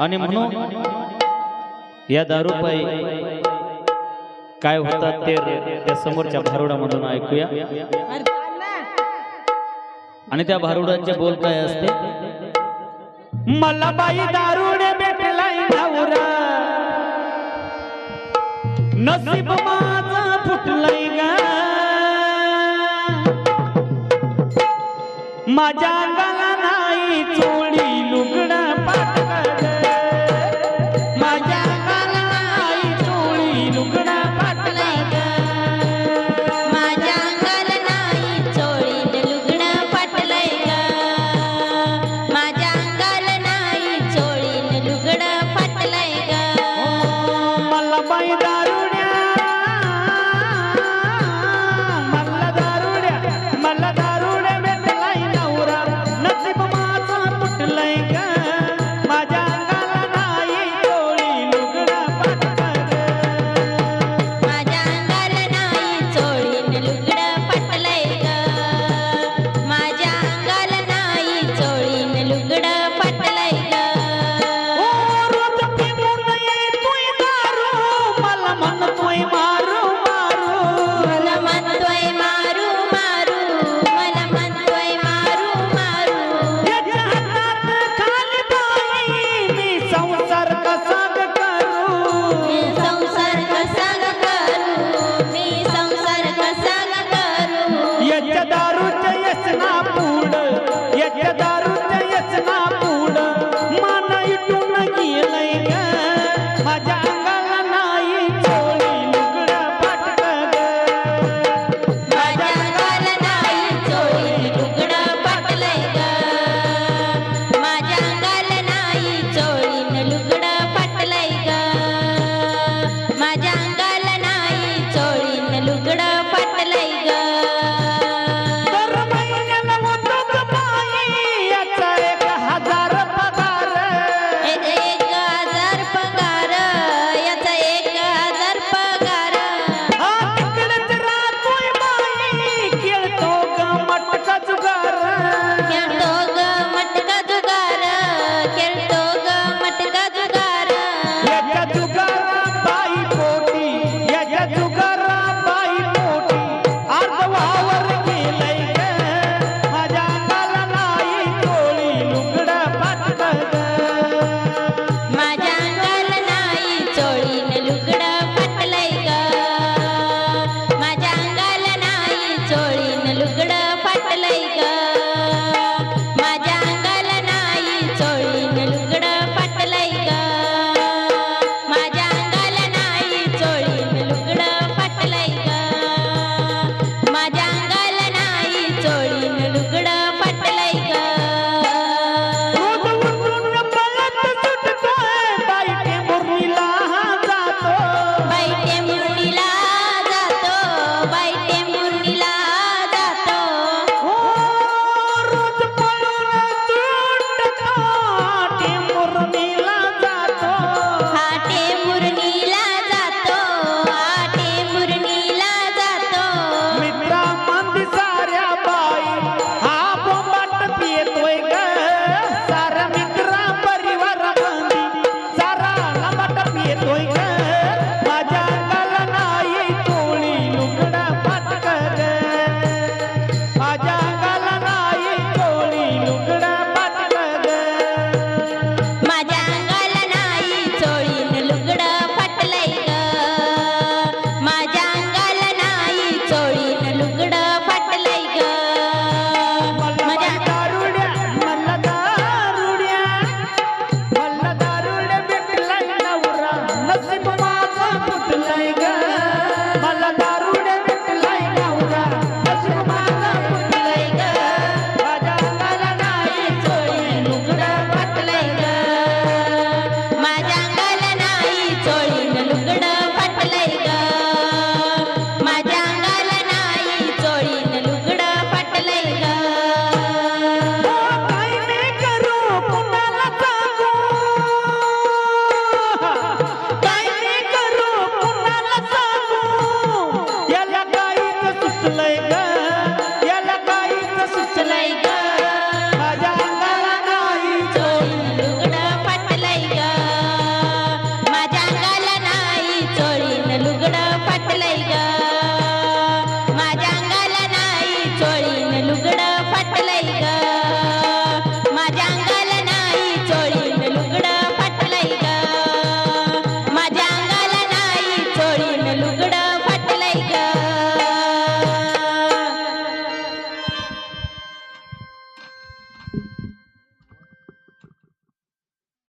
आणि म्हणून या दारूपाई काय होतात ते त्या समोरच्या भारुडामधून ऐकूया. आणि त्या भारुडाचे बोल काय असते? मला बाई दारुडे भेटलाय नवरा नसीब माझं फुटलंय गा. माझ्या अंगाला Yeah, you got કોઈ